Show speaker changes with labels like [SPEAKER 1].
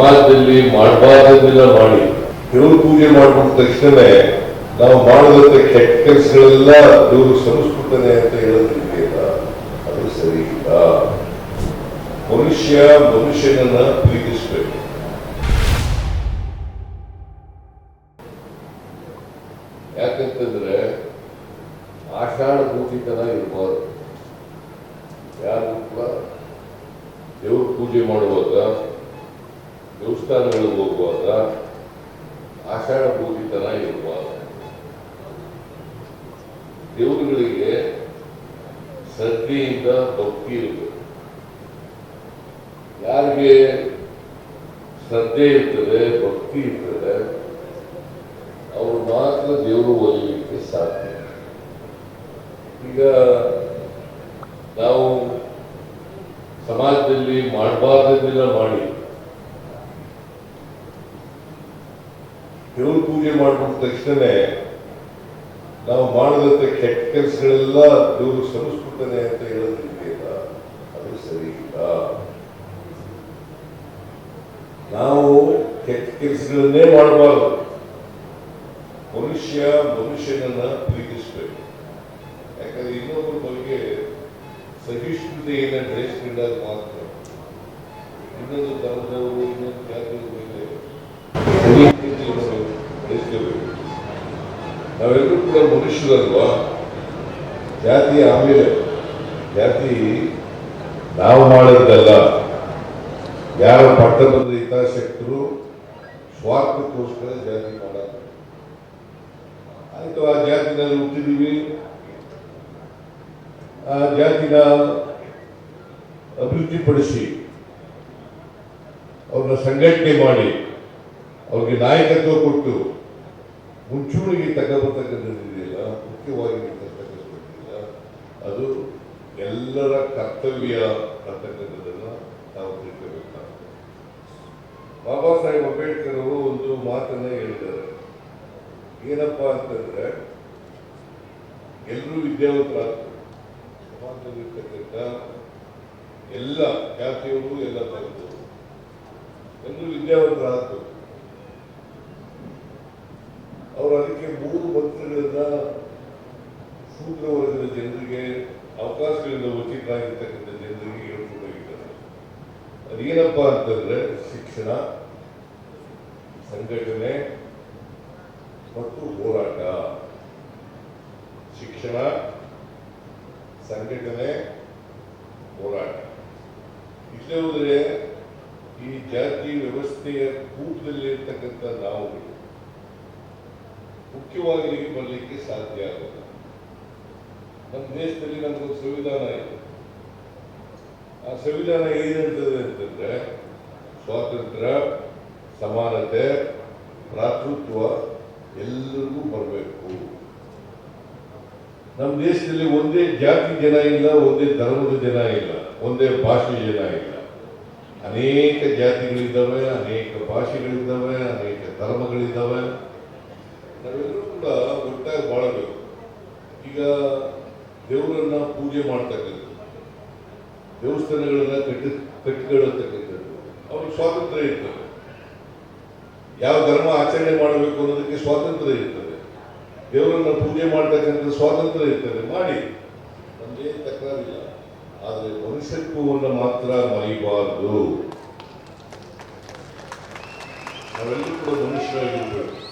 [SPEAKER 1] ಸಮಾಜದಲ್ಲಿ ಮಾಡಬಾರ್ದನ್ನೆಲ್ಲ ಮಾಡಿ, ದೇವ್ರ ಪೂಜೆ ಮಾಡ್ಕೊಂಡ ತಕ್ಷಣ ನಾವು ಮಾಡಿದಂತ ಕೆಟ್ಟ ಕೆಲಸಗಳೆಲ್ಲ ದೇವರು ಸಂಸ್ಕೃತನೆ ಅಂತ ಹೇಳೋದ್ರಿಂದ ಅದು ಸರಿ ಇಲ್ಲ. ಮನುಷ್ಯ ಮನುಷ್ಯನನ್ನ ಪ್ರೀತಿಸ್ಬೇಕು. ಯಾಕಂತಂದ್ರೆ ಆಷಾಢ ಭೂತಿತನ ಇರಬಾರ್ದು. ಯಾರು ದೇವ್ರ ಪೂಜೆ ಮಾಡುವಾಗ ದೇವಸ್ಥಾನಗಳಿಗೆ ಹೋಗುವಾಗ ಆಷಾಢ ಭೂತಿತನ ಇರಬಾರ್ದು ದೇವರುಗಳಿಗೆ ಶ್ರದ್ಧೆಯಿಂದ ಭಕ್ತಿ ಇರಬೇಕು ಯಾರಿಗೆ ಶ್ರದ್ಧೆ ಇರ್ತದೆ, ಭಕ್ತಿ ಇರ್ತದೆ, ಅವರು ಮಾತ್ರ ದೇವರು ಒಲಿಲಿಕ್ಕೆ ಸಾಧ್ಯ. ಈಗ ನಾವು ಸಮಾಜದಲ್ಲಿ ಮಾಡಬಾರ್ದನ್ನೆಲ್ಲ ಮಾಡಿ ದೇವ್ರ ಪೂಜೆ ಮಾಡ್ಬಿಟ್ಟ ತಕ್ಷಣ ನಾವು ಮಾಡಿದಂತ ಕೆಟ್ಟ ಕೆಲಸಗಳೆಲ್ಲ ದೇವರು ಸಂಸ್ಕೃತನೆ ಅಂತ ಹೇಳೋದ್ರಿಂದ ಅದು ಸರಿ ಇಲ್ಲ. ನಾವು ಕೆಟ್ಟ ಕೆಲಸಗಳನ್ನೇ ಮಾಡಬಾರ್ದು. ಮನುಷ್ಯ ಮನುಷ್ಯನನ್ನ ಪ್ರೀತಿಸಬೇಕು. ಯಾಕಂದ್ರೆ ಇನ್ನೊಬ್ಬರ ಬಗ್ಗೆ ಸಹಿಷ್ಣುತೆಯನ್ನು ಬೆಳೆಸಿಕೊಂಡಾಗ ಮಾತ್ರ. ಇನ್ನೊಂದು ಧರ್ಮದವರು, ಇನ್ನೊಂದು ಜಾತಿಯವರು ಮೇಲೆ ಸಹಿಷ್ಣುತೆಯನ್ನು ಬಯಸ್ಕೋಬೇಕು ನಾವೆಲ್ಲರೂ ಕೂಡ ಮನುಷ್ಯರಲ್ವಾ ಜಾತಿ ಆಮೇಲೆ, ಜಾತಿ ನಾವು ಮಾಡಿದ್ದಲ್ಲ. ಯಾರ ಪಟ್ಟ ಬಂದ ಹಿತಾಸಕ್ತರು ಸ್ವಾರ್ಥಕ್ಕೋಸ್ಕರ ಜಾತಿ ಮಾಡೋದು. ಆಯ್ತು, ಆ ಜಾತಿನಲ್ಲಿ ಹುಟ್ಟಿದೀವಿ. ಆ ಜಾತಿನ ಅಭಿವೃದ್ಧಿಪಡಿಸಿ, ಅವ್ರನ್ನ ಸಂಘಟನೆ ಮಾಡಿ. ಅವ್ರಿಗೆ ನಾಯಕತ್ವ ಕೊಟ್ಟು ಮುಂಚೂಣಿಗೆ ತಗಬರ್ತಕ್ಕಂಥದ್ದಿದೆಯಲ್ಲ ಮುಖ್ಯವಾಗಿ ಅದು ಎಲ್ಲರ ಕರ್ತವ್ಯ ಅಂತಕ್ಕಂಥದ್ದನ್ನು ನಾವು ತಿಳ್ಕೋಬೇಕಾಗುತ್ತೆ ಬಾಬಾ ಸಾಹೇಬ್ ಅಂಬೇಡ್ಕರ್ ಅವರು ಒಂದು ಮಾತನ್ನ ಹೇಳಿದ್ದಾರೆ. ಏನಪ್ಪ ಅಂತಂದ್ರೆ, ಎಲ್ಲರೂ ವಿದ್ಯಾವಂತರಾಗ್ತಾರೆ. ಎಲ್ಲ ಜಾತಿಯವರು ಎಲ್ಲ ಧರ್ಮದವರು ಎಲ್ಲರೂ ವಿದ್ಯಾವಂತರಾಗಬೇಕು ಅವರು ಅದಕ್ಕೆ ಮೂರು ಮಂತ್ರಗಳನ್ನ ಸೂತ್ರ ವರ್ಗದ ಜನರಿಗೆ ಅವಕಾಶಗಳಿಂದ ವಂಚಿತರಾಗಿರ್ತಕ್ಕಂಥ ಜನರಿಗೆ ಹೇಳ್ಕೊಂಡು ಅದೇನಪ್ಪ ಅಂತಂದ್ರೆ ಶಿಕ್ಷಣ, ಸಂಘಟನೆ ಮತ್ತು ಹೋರಾಟ. ಶಿಕ್ಷಣ, ಸಂಘಟನೆ, ಹೋರಾಟ. ಇಲ್ಲೇ ಈ ಜಾತಿ ವ್ಯವಸ್ಥೆಯ ಕೂಟದಲ್ಲಿರ್ತಕ್ಕಂಥ ನಾವುಗಳು ಮುಖ್ಯವಾಗಿ ಬರಲಿಕ್ಕೆ ಸಾಧ್ಯ ಆಗುತ್ತೆ ನಮ್ಮ ದೇಶದಲ್ಲಿ ಒಂದು ಸಂವಿಧಾನ ಇದೆ. ಆ ಸಂವಿಧಾನ ಏನಂತದೆ ಅಂತಂದ್ರೆ ಸ್ವಾತಂತ್ರ್ಯ, ಸಮಾನತೆ, ಭ್ರಾತೃತ್ವ ಎಲ್ಲರಿಗೂ ಬರಬೇಕು. ನಮ್ಮ ದೇಶದಲ್ಲಿ ಒಂದೇ ಜಾತಿ ಜನ ಇಲ್ಲ, ಒಂದೇ ಧರ್ಮದ ಜನ ಇಲ್ಲ, ಒಂದೇ ಭಾಷೆ ಜನ ಇಲ್ಲ. ಅನೇಕ ಜಾತಿಗಳಿದ್ದಾವೆ, ಅನೇಕ ಭಾಷೆಗಳಿದ್ದಾವೆ, ಅನೇಕ ಧರ್ಮಗಳಿದ್ದಾವೆ ನಾವೆಲ್ಲರೂ ಕೂಡ ಒಟ್ಟಾಗಿ ಬಾಳಬೇಕು ಈಗ ದೇವರನ್ನ ಪೂಜೆ ಮಾಡ್ತಕ್ಕಂಥದ್ದು ದೇವಸ್ಥಾನಗಳನ್ನ ಕಟ್ಟಿ ಕಟ್ಟಿಕೊಳ್ಳತಕ್ಕಂಥದ್ದು ಅವ್ರಿಗೆ ಸ್ವಾತಂತ್ರ್ಯ ಇರ್ತದೆ. ಯಾವ ಧರ್ಮ ಆಚರಣೆ ಮಾಡಬೇಕು ಅನ್ನೋದಕ್ಕೆ ಸ್ವಾತಂತ್ರ್ಯ ಇರ್ತದೆ. ದೇವರನ್ನ ಪೂಜೆ ಮಾಡ್ತಕ್ಕಂಥ ಸ್ವಾತಂತ್ರ್ಯ ಇರ್ತದೆ. ಮಾಡಿ. ನಮ್ಗೇನು ತಕರಾರಿಲ್ಲ. ಆದರೆ ಮನುಷ್ಯತ್ವವನ್ನು ಮಾತ್ರ ಮರಿಬಾರದು. ನಾವೆಲ್ಲರೂ ಕೂಡ ಮನುಷ್ಯರಾಗಿರ್ಬೇಕು.